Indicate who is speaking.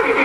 Speaker 1: আমি কি